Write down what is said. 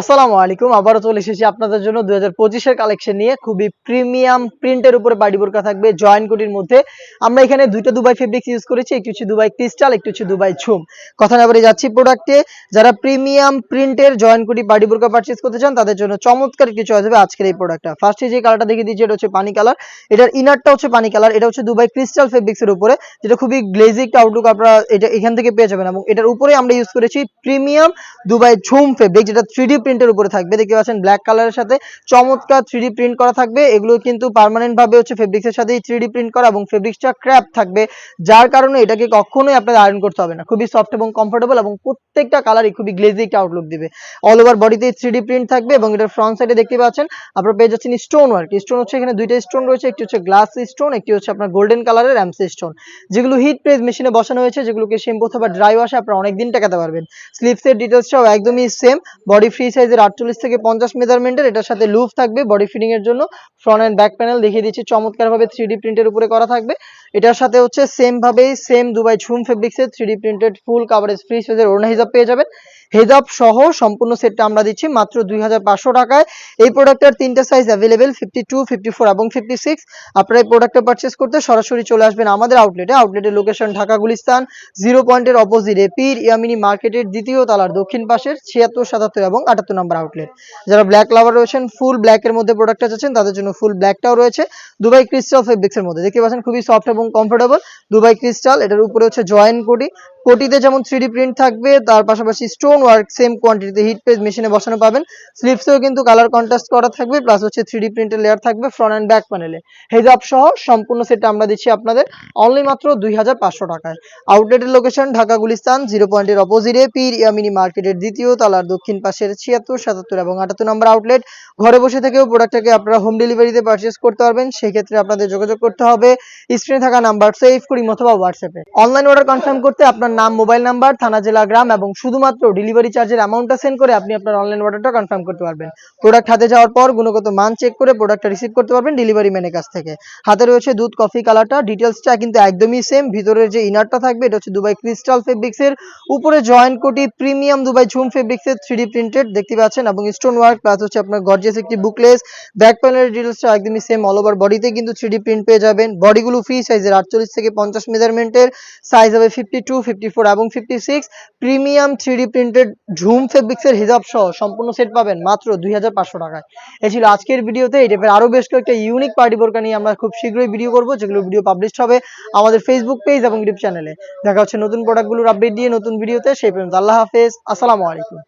আসসালামু আলাইকুম। আবারও চলে এসেছি আপনাদের জন্য দুই হাজার পঁচিশের কালেকশন নিয়ে। খুবই প্রিমিয়াম প্রিন্টের উপরে বাড়ি বোরকা থাকবে জয়েন কোটির মধ্যে। আমরা এখানে দুইটা দুবাই ফেব্রিক্স ইউজ করেছি, একটি হচ্ছে দুবাই ক্রিস্টাল একটি হচ্ছে দুবাই ঝুম কথা না বলে যাচ্ছি প্রোডাক্টে যারা প্রিমিয়াম প্রিন্টের জয়েন কোটি বাড়ি বোরকা পারচেস করতে চান, তাদের জন্য চমৎকার একটি চয়েস হবে আজকের এই প্রোডাক্টটা ফার্স্টে যে কালারটা দেখে দিচ্ছি, এটা হচ্ছে পানি কালার এটার ইনারটা হচ্ছে পানি কালার এটা হচ্ছে দুবাই ক্রিস্টাল ফেব্রিক্সের উপরে, যেটা খুবই গ্লেজি একটা আউটলুক আপনারা এটা এখান থেকে পেয়ে যাবেন। এবং এটার উপরে আমরা ইউজ করেছি প্রিমিয়াম দুবাই ঝুম ফেব্রিক যেটা থ্রি প্রিন্টের উপরে থাকবে। দেখতে পাচ্ছেন ব্ল্যাক কালারের সাথে চমৎকার থ্রি প্রিন্ট করা থাকবে। এগুলো কিন্তু পার্মানেন্ট ভাবে হচ্ছে ফেব্রিক্সের সাথে থ্রি প্রিন্ট করা এবং ফেব্রিক্সটা ক্র্যাপ থাকবে। যার কারণে এটাকে কখনোই আপনাদের আয়রন করতে হবে না। খুবই সফট এবং কমফোর্টেবল এবং প্রত্যেকটা কালারই খুবই গ্লেজি একটা আউটলুক দিবে। অল ওভার বডিতে থ্রি প্রিন্ট থাকবে এবং এটার ফ্রন্ট সাইডে দেখতে পাচ্ছেন আপনারা পেয়ে যাচ্ছেন স্টোন ওয়ার্ক স্টোন হচ্ছে এখানে দুইটা স্টোন রয়েছে, একটি হচ্ছে গ্লাস স্টোন একটি হচ্ছে আপনার গোল্ডেন কালারের অ্যামসি স্টোন যেগুলো হিট প্রেস মেশিনে বসানো হয়েছে, যেগুলোকে শ্যাম্পু অথবা ড্রাই ওয়াশে আপনারা অনেকদিন টাকাতে পারবেন। স্লিপসের ডিটেলসটাও একদমই সেম বডি ফ্রি সাইজের আটচল্লিশ থেকে পঞ্চাশ মেজারমেন্টের এটার সাথে লুফ থাকবে বডি ফিটিং এর জন্য। ফ্রন্ট অ্যান্ড ব্যাক প্যানেল দেখিয়ে দিচ্ছি চমৎকার ভাবে থ্রি প্রিন্টের উপরে করা থাকবে। এটার সাথে হচ্ছে সেম ভাবেই সেম দুবাই ঝুম ফেব্রিক্সের three D printed full coverage free সাইজের ওড়না হিসাব পেয়ে যাবেন। হেজাব সহ সম্পূর্ণ সেটটা আমরা দিচ্ছি মাত্র দুই হাজার পাঁচশো টাকায়। এই প্রোডাক্টের তিনটা size available fifty two fifty four এবং ফিফটি সিক্স আপনারা এই প্রোডাক্টটা পারচেস করতে সরাসরি চলে আসবেন আমাদের আউটলেটে আউটলেটের লোকেশন ঢাকা গুলিস্তান জিরো পয়েন্টের অপোজিট এপির ইয়ামিনি মার্কেটের দ্বিতীয় তালার দক্ষিণ পাশের ছিয়াত্তর, সাতাত্তর এবং আটাত্তর নম্বর আউটলেট যারা ব্ল্যাক লাভার রয়েছেন ফুল ব্ল্যাকের মধ্যে প্রোডাক্টটা চাচ্ছেন, তাদের জন্য ফুল ব্ল্যাকটাও রয়েছে। দুবাই ক্রিস্টাল ফেব্রিক্সের মধ্যে। দেখতে পাচ্ছেন, খুবই সফট এবং কমফোর্টেবল দুবাই ক্রিস্টাল এটার উপরে হচ্ছে জয়েন কোটি কোটিতে যেমন থ্রি প্রিন্ট থাকবে, তার পাশাপাশি স্টোন ওয়ার্ক সেম কোয়ান্টিটিতে হিট পেজ মেশিনে বসানো পাবেন। স্লিপসেও কিন্তু কালার কন্ট্রাস্ট করা থাকবে প্লাস হচ্ছে থ্রি প্রিন্টের লেয়ার থাকবে ফ্রন্ট অ্যান্ড ব্যাক প্যানেলে হেজাব সহ সম্পূর্ণ সেটটা আমরা দিচ্ছি আপনাদের অনলি মাত্র দুই টাকায়। আউটলেটের লোকেশন ঢাকা, গুলিস্তান জিরো পয়েন্টের অপোজিটে পীর ইয়ামিনি মার্কেটের দ্বিতীয় তালার দক্ষিণ পাশের ছিয়াত্তর, সাতাত্তর এবং আটাত্তর নম্বর আউটলেট ঘরে বসে থেকেও প্রোডাক্টটাকে আপনারা হোম ডেলিভারিতে পারচেস করতে পারবেন সেই ক্ষেত্রে আপনাদের যোগাযোগ করতে হবে। স্ক্রিনে থাকা নাম্বার সেভ করি অথবা হোয়াটসঅ্যাপে অনলাইন অর্ডার কনফার্ম করতে আপনার নাম, মোবাইল নাম্বার, থানা, জেলা, গ্রাম এবং শুধুমাত্র ডেলিভারি চার্জের অ্যামাউন্টটা সেন্ড করে আপনি আপনার অনলাইন অর্ডারটা কনফার্ম করতে পারবেন। প্রোডাক্ট হাতে যাওয়ার পর গুণগত মান চেক করে প্রোডাক্টটা রিসিভ করতে পারবেন ডেলিভারি ম্যানের কাছ থেকে। হাতে রয়েছে দুধ কফি কালারটা ডিটেলসটা কিন্তু একদমই সেম ভিতরের যে ইনারটা থাকবে, এটা হচ্ছে দুবাই ক্রিস্টাল ফেব্রিক্সের উপরে জয়েন্ট কোটি প্রিমিয়াম দুবাই ঝুম ফেব্রিক্সের থ্রি প্রিন্টেড দেখতে পাচ্ছেন, এবং স্টোন ওয়ার্ক প্লাস হচ্ছে আপনার গর্জিয়াস একটি বুকলেস ব্যাক প্যানেলের ডিটেলসটা একদমই সেম অল ওভার বডিতে কিন্তু থ্রি ডি প্রিন্ট পেয়ে যাবেন। বডিগুলো ফ্রি সাইজের আটচল্লিশ থেকে পঞ্চাশ মেজারমেন্টের সাইজ হবে ফিফটি টু ফিফটি ফোর এবং ফিফটি সিক্স প্রিমিয়াম প্রিন্টেড ঝুম ফেব্রিক্সের হিজাব সহ সম্পূর্ণ সেট পাবেন মাত্র টাকায়। এই ছিল আজকের ভিডিওতে, এই টাইপের আরও বেশ কয়েকটা ইউনিক পার্টি বোরকা নিয়ে আমরা খুব শীঘ্রই ভিডিও করব, যেগুলো ভিডিও পাবলিশ হবে আমাদের ফেসবুক পেজ এবং ইউটিউব চ্যানেলে দেখা হচ্ছে নতুন প্রোডাক্টগুলোর আপডেট দিয়ে নতুন ভিডিওতে সেই পর্যন্ত আল্লাহ হাফেজ, আসসালামু আলাইকুম।